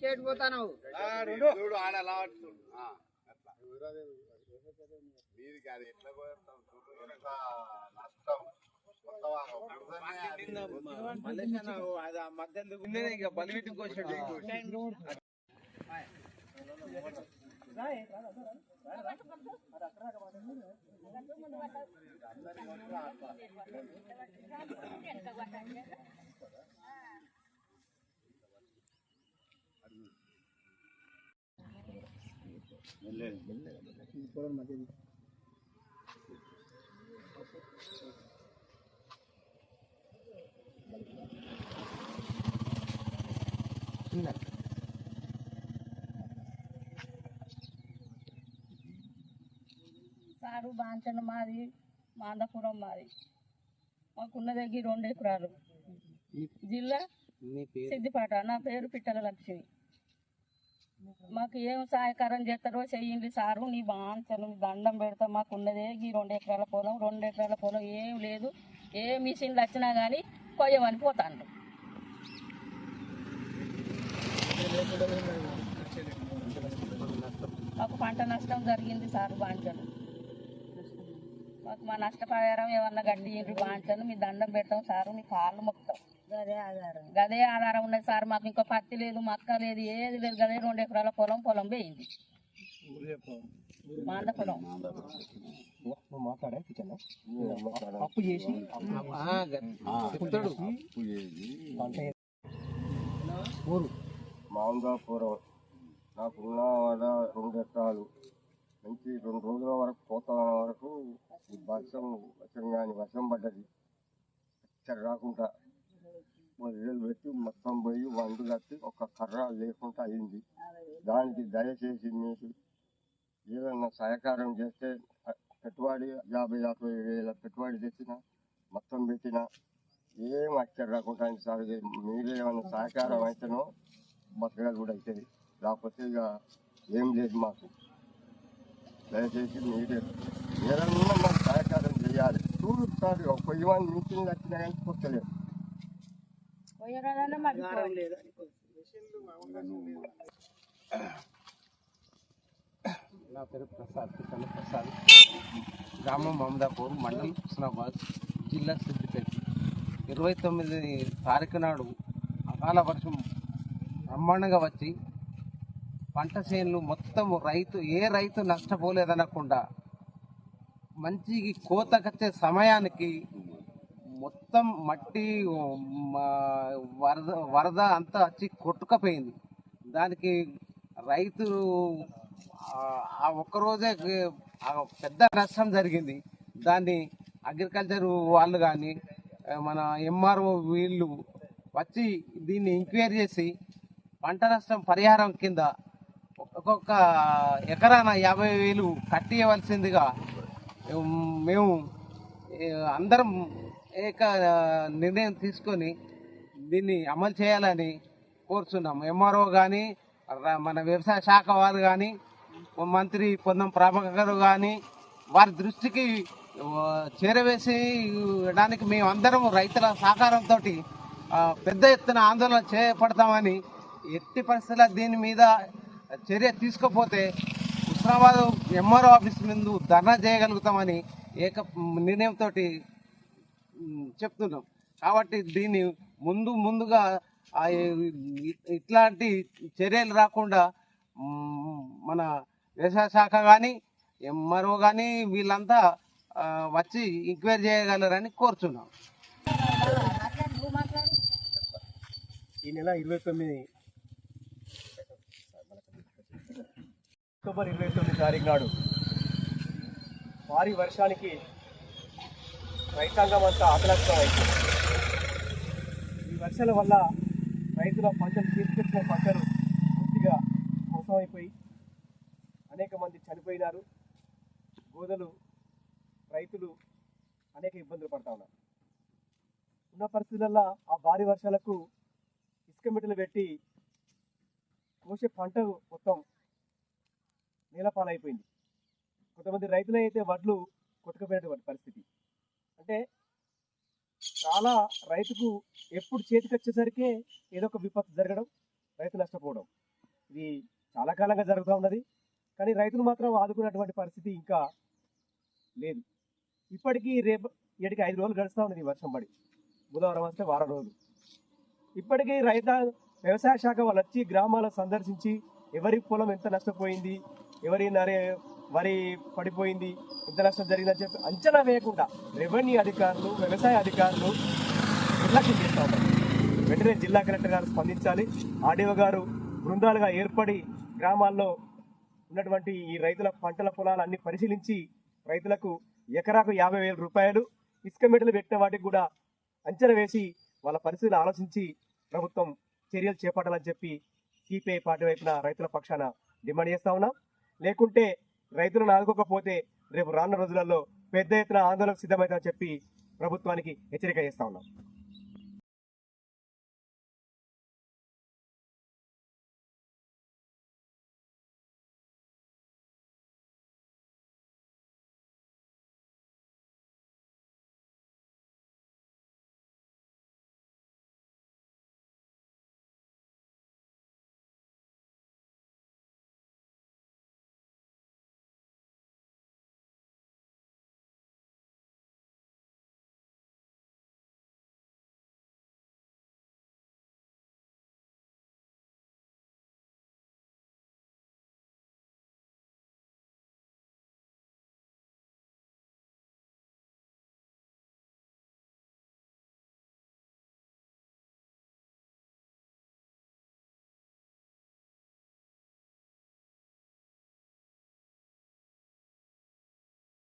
కేటు పోతాను చూడు ఆడ అట్లా. మీది కాదు ఎట్లా కోస్తాం చూడు ఎంత నష్టం. ఒకసారి అది. ఇక సారు బాంచన మాది మాందపురం మాది. మాకున్న దగ్గర రెండు ఎకరాలు జిల్లా సిద్దిపేట. నా పేరు పిట్టల లక్ష్మి. మాకు ఏం సహాయకారం చేస్తారో చెయ్యండి సారు నీ బాంచను దండం పెడతా మాకు ఉన్నదే ఈ రెండు ఎకరాల పొలం రెండు ఎకరాల పొలం ఏం లేదు ఏ మిషన్లు వచ్చినా కానీ కొయ్యమని పోతాను మాకు పంట నష్టం జరిగింది సారు బాంచను. మాకు మా నష్టపరిహారం ఏమన్నా గడ్డి బాంచను మీ దండం పెడతాం సారు మీ కాళ్ళు గదే ఆధారం. గదే ఆధారం ఉన్నది సార్ మాకు ఇంకా పత్తి లేదు మక్క లేదు ఏది లేదు గదే రెండు ఎకరాల పొలం పొలం పోయింది. మాంద పొలం. అప్పు చేసి. మాందాపురం. వాడ రెండు ఎకరాలు. మంచి రెండు రోజుల వరకు పోతాన వరకు ఈ వర్షం వర్షం కానీ వర్షం పడ్డది. ఇక్కడ రాకుండా మొదలు పెట్టి మొత్తం పోయి వండు కట్టి ఒక కర్ర లేకుండా అయింది. దానికి దయచేసి మీకు ఏదైనా సహకారం చేస్తే పెట్టుబడి యాభై యాభై వేల పెట్టుబడి తెచ్చిన మొత్తం పెట్టిన ఏం అక్షర రాకుండా సార్. మీరేమన్నా సహకారం అయితేనో బతకగా కూడా అవుతుంది లేకపోతే ఇక ఏం లేదు మాకు. దయచేసి మీరే ఏదన్నా మాకు సహకారం చేయాలి. చూస్తారు ఒక పొయ్యి మంది మీటింగ్ వచ్చినా కానీ కొత్తలేదు నా పేరు ప్రసాద్ పిట్టల ప్రసాద్. గ్రామం మమదాపూర్ మండలం హుస్నాబాద్ జిల్లా సిద్దిపేట. ఇరవై తొమ్మిది తారీఖు నాడు అకాల వర్షం బ్రహ్మాండంగా వచ్చి పంట చేనులు మొత్తం రైతు ఏ రైతు నష్టపోలేదనకుండా మంచి కోతకొచ్చే సమయానికి మొత్తం మట్టి మా- వరద వరద అంతా వచ్చి కొట్టుకపోయింది. దానికి రైతు ఆ- ఒక్కరోజే ఆ పెద్ద నష్టం జరిగింది. దాన్ని అగ్రికల్చర్ వాళ్ళు కానీ మన ఎంఆర్ఓ వీళ్ళు వచ్చి దీన్ని ఎంక్వైరీ చేసి పంట నష్టం పరిహారం కింద ఒక్కొక్క ఎకరాన యాభై వేలు కట్టియవలసిందిగా మేము అందరం ఏక నిర్ణయం తీసుకొని దీన్ని అమలు చేయాలని కోరుచున్నాం ఎంఆర్ఓ కానీ మన వ్యవసాయ శాఖ వారు కానీ మంత్రి పొన్నం ప్రభాకర్ కానీ వారి దృష్టికి చేరవేసేయడానికి చేరవేసి మేము అందరం రైతుల సహకారంతో పెద్ద ఎత్తున ఆందోళన చేపడతామని ఎట్టి పరిస్థితుల దీని మీద చర్య తీసుకోపోతే హుస్నాబాద్ ఎంఆర్ఓ ఆఫీస్ ముందు ధర్నా చేయగలుగుతామని ఏక నిర్ణయంతో చెప్తున్నాం. కాబట్టి దీన్ని ముందు ముందుగా ఆ ఇట్లాంటి చర్యలు రాకుండా మన వ్యవసాయ శాఖ కానీ ఎంఆర్ఓ కానీ వీళ్ళంతా వచ్చి ఎంక్వైరీ చేయగలరని కోరుచున్నాం. ఈ నెల ఇరవై తొమ్మిది అక్టోబర్ ఇరవై తొమ్మిది తారీఖు నాడు భారీ వర్షానికి రైతాంగం అంతా ఆకలక్షం ఈ వర్షాల వల్ల రైతుల పంటలు తీసుకొచ్చిన పంటలు పూర్తిగా మోసమైపోయి అనేక మంది చనిపోయినారు. గోదలు రైతులు అనేక ఇబ్బందులు పడతా ఉన్నారు. ఉన్న పరిస్థితులలో ఆ భారీ వర్షాలకు ఇసుక మిట్టలు పెట్టి కోసే పంట మొత్తం నేలపాలైపోయింది. కొంతమంది రైతులైతే వడ్లు కొట్టుకుపోయినటువంటి పరిస్థితి. అంటే చాలా రైతుకు ఎప్పుడు చేతికి వచ్చేసరికి ఏదో ఒక విపత్తు జరగడం రైతు నష్టపోవడం. ఇది చాలా కాలంగా జరుగుతూ ఉన్నది. కానీ రైతులు మాత్రం ఆదుకున్నటువంటి పరిస్థితి ఇంకా లేదు. ఇప్పటికీ రేపు ఏడికి ఐదు రోజులు గడుస్తూ ఉన్నది ఈ వర్షం పడి. బుధవారం వస్తే వారం రోజులు. ఇప్పటికీ రైత వ్యవసాయ శాఖ వాళ్ళు వచ్చి గ్రామాలను సందర్శించి ఎవరి పొలం ఎంత నష్టపోయింది ఎవరి నరే వరి పడిపోయింది ఇంత నష్టం జరిగిందని చెప్పి అంచనా వేయకుండా రెవెన్యూ అధికారులు వ్యవసాయ అధికారులు నిర్లక్ష్యం చేస్తూ ఉన్నారు. వెంటనే జిల్లా కలెక్టర్ గారు స్పందించాలి. ఆర్డీఓ గారు బృందాలుగా ఏర్పడి గ్రామాల్లో ఉన్నటువంటి ఈ రైతుల పంటల పొలాలన్నీ పరిశీలించి రైతులకు ఎకరాకు యాభై వేల రూపాయలు ఇసుక మెడలు పెట్టిన వాటికి కూడా అంచనా వేసి వాళ్ళ పరిస్థితులు ఆలోచించి ప్రభుత్వం చర్యలు చేపట్టాలని చెప్పి సిపిఐ పార్టీ వైపున రైతుల పక్షాన డిమాండ్ చేస్తా ఉన్నాం. లేకుంటే రైతులను ఆదుకోకపోతే రేపు రానున్న రోజులలో పెద్ద ఎత్తున ఆందోళనకు సిద్ధమవుతామని చెప్పి ప్రభుత్వానికి హెచ్చరిక చేస్తా ఉన్నాం.